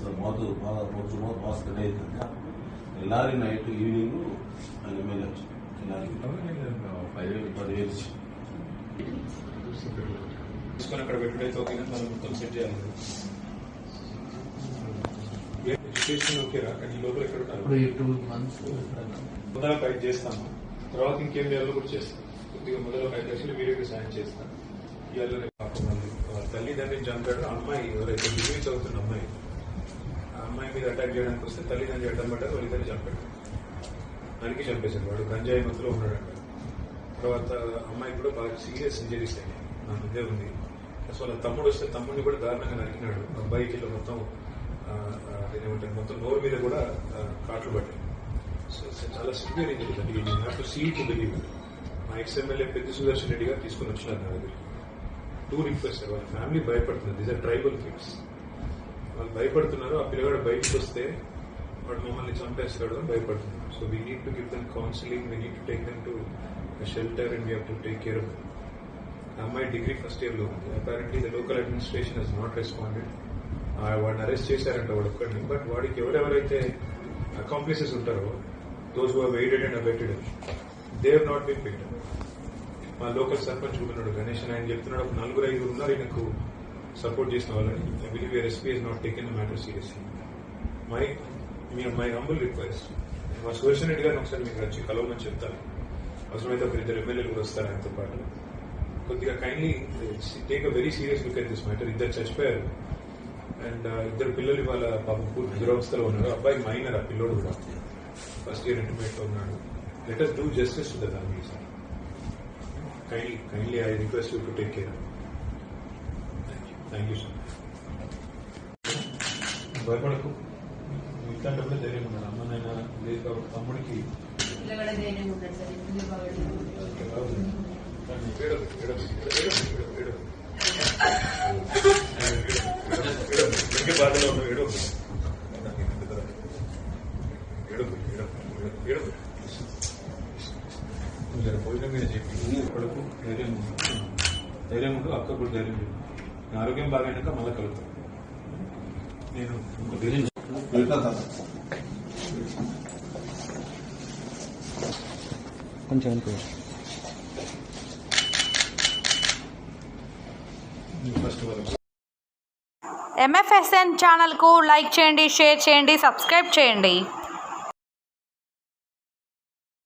Sir ಮಾತು ಮೊಜು ಮಾತು mass ಕಡೆ ಐತಂತೆ ಎಲ್ಲಾರಿ ನೈಟ್ ಈವ್ನಿಂಗ್ ನನ್ನ ಮೇಲೆ ಹಚ್ಚು ಎಲ್ಲಾರಿಗೆ పదివేలు తీసుకొని ఓకే మొత్తం సెట్ ఓకేరా కానీ లోపల చేస్తాను తర్వాత ఇంకేం చేయాలో కూడా చేస్తాను కొద్దిగా మొదలు ఒక ఐదు లక్షలు వీడియోకి సాయం చేస్తాను ఇవాళ తల్లిదండ్రులు చంపాడు అమ్మాయి ఎవరైతే డిగ్రీ చదువుతున్న అమ్మాయి. ఆ అమ్మాయి మీద అటాక్ చేయడానికి వస్తే తల్లిదండ్రులు అడ్డం పడ్డారు? వాళ్ళిద్దరు చంపాడు దానికి చంపేశాడు వాడు గంజాయి మత్తులో ఉన్నాడంట. తర్వాత అమ్మాయి కూడా బాగా సీరియస్ ఇంజరీస్ అయినాయి నా ముందే ఉంది. అసలు వాళ్ళ తమ్ముడు వస్తే తమ్ముడిని కూడా దారుణంగా నరికినాడు. అబ్బాయికి ఇట్లా మొత్తం మొత్తం నోరు మీద కూడా కాట్లు పట్టాయి సో చాలా సివియర్ ఇంజరీస్ అంటే నాకు have to see to believe మా ఎక్స్ఎమ్మెల్యే పెద్ద సుదర్శన్ రెడ్డి గారు తీసుకుని వచ్చినారు నా దగ్గరికి. టూ రిక్వెస్ట్ వాళ్ళ ఫ్యామిలీ భయపడుతుంది దీస్ ఆర్ ట్రైబల్ కిడ్స్ వాళ్ళు భయపడుతున్నారు ఆ పిల్లగాడు బయటకు వస్తే వాడు మమ్మల్ని చంపేస్తాడు అని భయపడుతున్నారు. So we need to give them counselling we need to take them to shelter and we to take care of అమ్మాయి డిగ్రీ ఫస్ట్ ఇయర్లో ఉంది. Apparently the local administration has not responded వాడిని అరెస్ట్ చేశారంట వాడు ఒక్కడిని బట్ వాడికి ఎవరెవరైతే accomplices ఉంటారో those who aided and abetted they have not been picked మా లోకల్ సర్పంచ్ కూడా ఉన్నాడు గణేష్ ఆయన చెప్తున్నాడు ఒక నలుగురు ఐదుగురు ఉన్నారు ఈయనకు సపోర్ట్ చేసిన వాళ్ళని I believe your SP is not taken the matter seriously my me my humble request మా సుదర్శన్ రెడ్డి గారిని ఒకసారి మీకు వచ్చి కలవమని చెప్తాను. అవసరమైతే ఒక ఇద్దరు ఎమ్మెల్యేలు కూడా వస్తారు ఆయనతో పాటు. కొద్దిగా kindly take a very serious look at this matter ఇద్దరు చచ్చిపోయారు. అండ్ uh, ఇద్దరు పిల్లలు ఇవాళ పాపం పూర్తి దురవస్థలో ఉన్నారు. అబ్బాయి మైనర్ ఆ పిల్లోడు కూడా. ఫస్ట్ ఇయర్ ఇంటర్మీడియట్లో ఉన్నాడు. Let us do justice to the family sir kindly kindly I request you to take care thank you sir భయపడకు ఇట్లాంటప్పుడు ధైర్యం ఉండాలి అమ్మనైనా లేదు కాబట్టి తమ్ముడికి పిల్లగాడ ధైర్యం ఉండదు సార్ ఇంట్లో బాగా ఏడవకు, ఏడవకు, ఏడవకు, ఏడవకు, ఏడవకు. ఇంకే బాధలో ఉన్నావు, ఏడవకు. ఏడవకు, ఏడవకు, ఏడవకు. నువ్వు జర భోజనం మీద చెప్పి కొడుకు ధైర్యం ఉండు. ధైర్యం ఉండు అక్క కూడా ధైర్యం ఉండు నా ఆరోగ్యం బాగైనాక మళ్ళీ కలుగుతాం నేను కొంచెం అనుకో ఫస్ట్ వరకు ఎంఎఫ్ఎస్ఎన్ ఛానల్కు లైక్ చేయండి షేర్ చేయండి సబ్స్క్రైబ్ చేయండి.